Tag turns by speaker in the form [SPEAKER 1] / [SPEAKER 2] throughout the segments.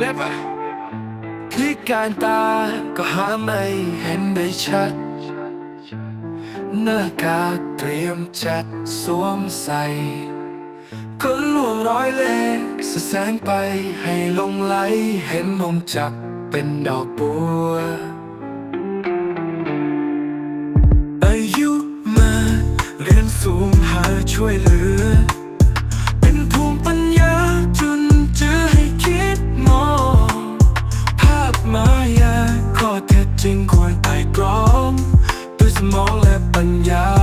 [SPEAKER 1] never
[SPEAKER 2] คลิกการตาก็หาไม่เห็นได้ชัดหน้ากากเตรียมจัดสวมใส่ก็ล่วงร้อยเล่ห์สะแสงไปให้ลงไหลเห็นมงจักเป็นดอกบัว อายุมาเรียนสูงหาช่วยเหลือ มองและปัญญาถ้า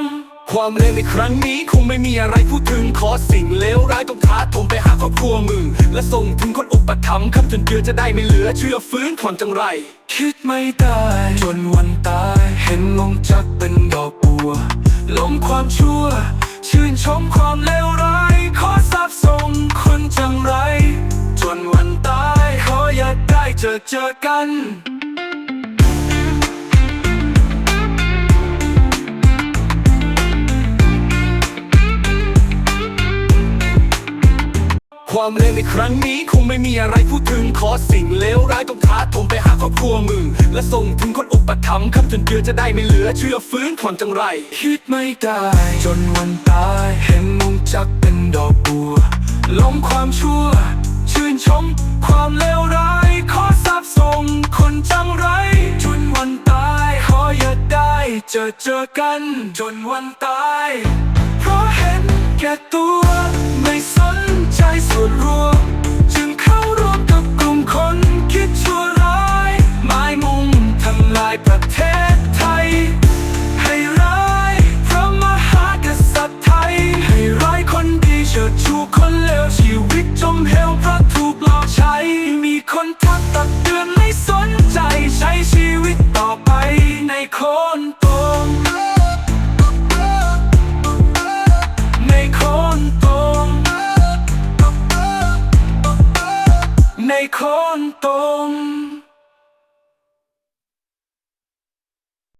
[SPEAKER 2] ม ความเลวในค
[SPEAKER 1] รั้งนี้คงไม่มีอะไรพูดถึงขอสิ่งเลวร้ายต้องท้าทมไปหาครอบครัวมึง และส่งถึงคนอุปถัมภ์คำจนเดือจะได้ไม่เหลือเชื่อฟื้นผ่อนจังไร
[SPEAKER 2] คิดไม่ได้จนวันตายเห็นงงจักเป็นดอกบัวล้มความชั่ว ชื่นชมความเลวร้าย ขอสาบส่งคนจังไร จนวันตายขออย่าได้เจอเจอกัน
[SPEAKER 1] ความเลวในครั้งนี้คงไม่มีอะไรพูดถึงขอสิ่งเลวร้ายต้องท้าทมไปหาครอบครัวมึง และส่งถึงคนอุปถัมภ์คำจนเดือจะได้ไม่เหลือเชื่อฟื้นผ่อนจังไร
[SPEAKER 2] คิดไม่ได้จนวันตายเห็นมงจักเป็นดอกบัวล้มความชั่ว ชื่นชม ความเลวร้ายขอสาบส่งคนจังไรจนวันตายขออย่าได้เจอเจอกัน จนวันตาย เพราะเห็นแก่ตัวไม่สน ใจส่วนรวม จึงเข้าร่วมกับกลุ่มคนคิดชั่วร้ายหมายมุ่งทำลายประเทศไทย ให้ร้ายพระมหากษัตริย์ไทย ให้ร้ายคนดีเชิดชูคนเลวชีวิตจมเหวเพราะถูกหลอกใช้ มีคนทักตักเตือนไม่สนใจใช้ชีวิตต่อไปในคนตมใน ในคนตม